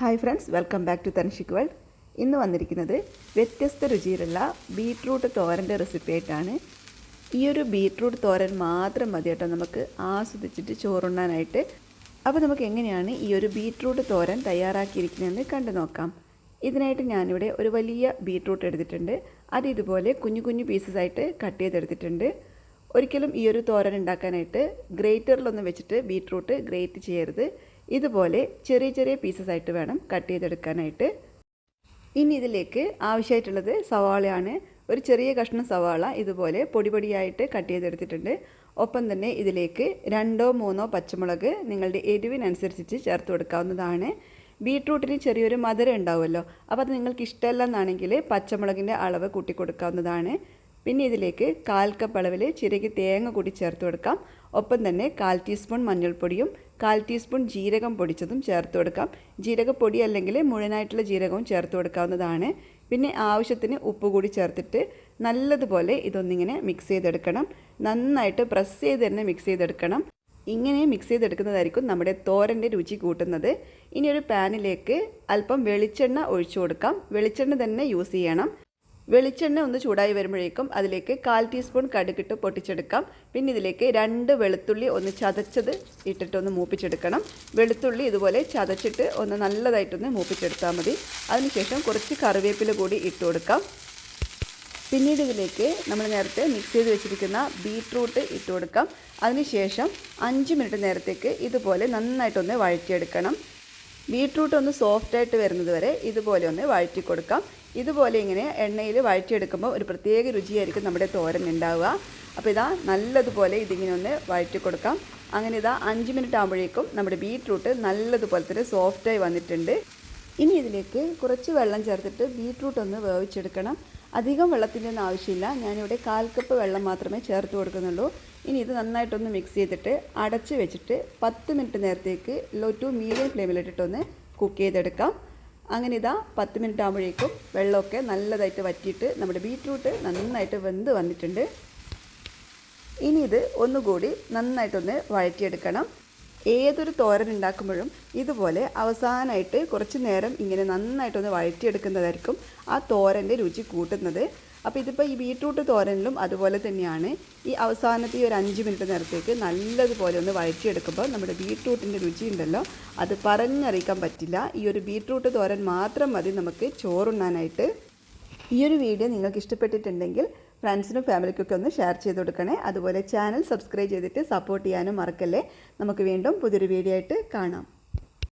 Hi friends welcome back to Thanshik world ഇന്ന് വന്നിരിക്കുന്നത് വ്യത്യസ്ത രുചിയിലുള്ള ബീട്രൂട്ട് തോരന്റെ റെസിപ്പി ആയിട്ടാണ്. ഈ ഒരു ബീട്രൂട്ട് തോരൻ മാത്രം മതി കേട്ടോ നമുക്ക് ആസ്വദിച്ചിട്ട് ചോറുണ്ണാനായിട്ട്. അപ്പോൾ നമുക്ക് എങ്ങനെയാണ് ഈ ഒരു ബീട്രൂട്ട് തോരൻ തയ്യാറാക്കിയിരിക്കുന്നതെന്ന് കണ്ടു നോക്കാം. ഇതിനായിട്ട് ഞാനിവിടെ ഒരു വലിയ ബീട്രൂട്ട് എടുത്തിട്ടുണ്ട്. അത് ഇതുപോലെ കുഞ്ഞു കുഞ്ഞു പീസസ് ആയിട്ട് കട്ട് ചെയ്തെടുത്തിട്ടുണ്ട്. ഒരിക്കലും ഈ ഒരു തോരൻ ഉണ്ടാക്കാനായിട്ട് ഗ്രേറ്ററിലൊന്നും വെച്ചിട്ട് ബീട്രൂട്ട് ഗ്രേറ്റ് ചെയ്യരുത്. ഇതുപോലെ ചെറിയ ചെറിയ പീസസ് ആയിട്ട് വേണം കട്ട് ചെയ്തെടുക്കാനായിട്ട്. ഇനി ഇതിലേക്ക് ആവശ്യമായിട്ടുള്ളത് സവാളയാണ്. ഒരു ചെറിയ കഷ്ണം സവാള ഇതുപോലെ പൊടിപൊടിയായിട്ട് കട്ട് ചെയ്തെടുത്തിട്ടുണ്ട്. ഒപ്പം തന്നെ ഇതിലേക്ക് രണ്ടോ മൂന്നോ പച്ചമുളക് നിങ്ങളുടെ എരിവിനനുസരിച്ച് ചേർത്ത് കൊടുക്കാവുന്നതാണ്. ബീട്രൂട്ടിന് ചെറിയൊരു മധുരം ഉണ്ടാവുമല്ലോ അപ്പോൾ അത് നിങ്ങൾക്ക് ഇഷ്ടമല്ല എന്നാണെങ്കിൽ പച്ചമുളകിന്റെ അളവ് കൂട്ടി കൊടുക്കാവുന്നതാണ്. പിന്നെ ഇതിലേക്ക് കാൽ കപ്പ് അളവിൽ ചിരകി തേങ്ങ കൂടി ചേർത്ത് കൊടുക്കാം. ഒപ്പം തന്നെ കാൽ ടീസ്പൂൺ മഞ്ഞൾപ്പൊടിയും കാൽ ടീസ്പൂൺ ജീരകം പൊടിച്ചതും ചേർത്ത് കൊടുക്കാം. ജീരകപ്പൊടി അല്ലെങ്കിൽ മുഴുവനായിട്ടുള്ള ജീരകവും ചേർത്ത് കൊടുക്കാവുന്നതാണ്. പിന്നെ ആവശ്യത്തിന് ഉപ്പ് കൂടി ചേർത്തിട്ട് നല്ലതുപോലെ ഇതൊന്നിങ്ങനെ മിക്സ് ചെയ്തെടുക്കണം. നന്നായിട്ട് പ്രസ് ചെയ്ത് തന്നെ മിക്സ് ചെയ്തെടുക്കണം. ഇങ്ങനെ മിക്സ് ചെയ്തെടുക്കുന്നതായിരിക്കും നമ്മുടെ തോരന്റെ രുചി കൂട്ടുന്നത്. ഇനി ഒരു പാനിലേക്ക് അല്പം വെളിച്ചെണ്ണ ഒഴിച്ചു കൊടുക്കാം. വെളിച്ചെണ്ണ തന്നെ യൂസ് ചെയ്യണം. വെളിച്ചെണ്ണ ഒന്ന് ചൂടായി വരുമ്പോഴേക്കും അതിലേക്ക് കാൽ ടീസ്പൂൺ കടുകിട്ട് പൊട്ടിച്ചെടുക്കാം. പിന്നെ ഇതിലേക്ക് രണ്ട് വെളുത്തുള്ളി ഒന്ന് ചതച്ചത് ഇട്ടിട്ട് ഒന്ന് മൂപ്പിച്ചെടുക്കണം. വെളുത്തുള്ളി ഇതുപോലെ ചതച്ചിട്ട് ഒന്ന് നല്ലതായിട്ടൊന്ന് മൂപ്പിച്ചെടുത്താൽ മതി. അതിനുശേഷം കുറച്ച് കറിവേപ്പില കൂടി ഇട്ട് കൊടുക്കാം. പിന്നീട് ഇതിലേക്ക് നമ്മൾ നേരത്തെ മിക്സ് ചെയ്ത് വെച്ചിരിക്കുന്ന ബീട്രൂട്ട് ഇട്ട് കൊടുക്കാം. അതിനുശേഷം അഞ്ച് മിനിറ്റ് നേരത്തേക്ക് ഇതുപോലെ നന്നായിട്ടൊന്ന് വഴറ്റിയെടുക്കണം. ബീട്രൂട്ട് ഒന്ന് സോഫ്റ്റായിട്ട് വരുന്നത് വരെ ഇതുപോലെ ഒന്ന് വഴറ്റി കൊടുക്കാം. ഇതുപോലെ ഇങ്ങനെ എണ്ണയിൽ വഴറ്റിയെടുക്കുമ്പോൾ ഒരു പ്രത്യേക രുചിയായിരിക്കും നമ്മുടെ തോരൻ ഉണ്ടാവുക. അപ്പോൾ ഇതാ നല്ലതുപോലെ ഇതിങ്ങനെ ഒന്ന് വഴറ്റി കൊടുക്കാം. അങ്ങനെ ഇതാ അഞ്ച് മിനിറ്റ് ആകുമ്പോഴേക്കും നമ്മുടെ ബീട്രൂട്ട് നല്ലതുപോലെ തന്നെ സോഫ്റ്റായി വന്നിട്ടുണ്ട്. ഇനി ഇതിലേക്ക് കുറച്ച് വെള്ളം ചേർത്തിട്ട് ബീട്രൂട്ട് ഒന്ന് വേവിച്ചെടുക്കണം. അധികം വെള്ളത്തിന്റെ ഒന്നും ആവശ്യമില്ല. ഞാനിവിടെ കാൽ കപ്പ് വെള്ളം മാത്രമേ ചേർത്ത് കൊടുക്കുന്നുള്ളൂ. ഇനി ഇത് നന്നായിട്ടൊന്ന് മിക്സ് ചെയ്തിട്ട് അടച്ച് വെച്ചിട്ട് പത്ത് മിനിറ്റ് നേരത്തേക്ക് ലോ ടു മീഡിയം ഫ്ലെയിമിലിട്ടിട്ടൊന്ന് കുക്ക് ചെയ്തെടുക്കാം. അങ്ങനെ ഇതാ പത്ത് മിനിറ്റ് ആകുമ്പോഴേക്കും വെള്ളമൊക്കെ നല്ലതായിട്ട് വറ്റിയിട്ട് നമ്മുടെ ബീട്രൂട്ട് നന്നായിട്ട് വെന്ത് വന്നിട്ടുണ്ട്. ഇനി ഇത് ഒന്നുകൂടി നന്നായിട്ടൊന്ന് വഴറ്റിയെടുക്കണം. ഏതൊരു തോരൻ ഉണ്ടാക്കുമ്പോഴും ഇതുപോലെ അവസാനമായിട്ട് കുറച്ച് നേരം ഇങ്ങനെ നന്നായിട്ടൊന്ന് വഴറ്റിയെടുക്കുന്നതായിരിക്കും ആ തോരന്റെ രുചി കൂട്ടുന്നത്. അപ്പോൾ ഇതിപ്പോൾ ഈ ബീട്രൂട്ട് തോരനിലും അതുപോലെ തന്നെയാണ്. ഈ അവസാനത്തെ ഈ ഒരു അഞ്ച് മിനിറ്റ് നേരത്തേക്ക് നല്ലതുപോലെ ഒന്ന് വഴറ്റിയെടുക്കുമ്പോൾ നമ്മുടെ ബീട്രൂട്ടിന്റെ രുചി ഉണ്ടല്ലോ. അത് പറഞ്ഞറിയിക്കാൻ പറ്റില്ല. ഈ ഒരു ബീട്രൂട്ട് തോരൻ മാത്രം മതി നമുക്ക് ചോറുണ്ണാനായിട്ട്. ഈ ഒരു വീഡിയോ നിങ്ങൾക്ക് ഇഷ്ടപ്പെട്ടിട്ടുണ്ടെങ്കിൽ ഫ്രണ്ട്സിനും ഫാമിലിക്കൊക്കെ ഒന്ന് ഷെയർ ചെയ്ത് കൊടുക്കണേ. അതുപോലെ ചാനൽ സബ്സ്ക്രൈബ് ചെയ്തിട്ട് സപ്പോർട്ട് ചെയ്യാനും മറക്കല്ലേ. നമുക്ക് വീണ്ടും പുതിയൊരു വീഡിയോ ആയിട്ട് കാണാം.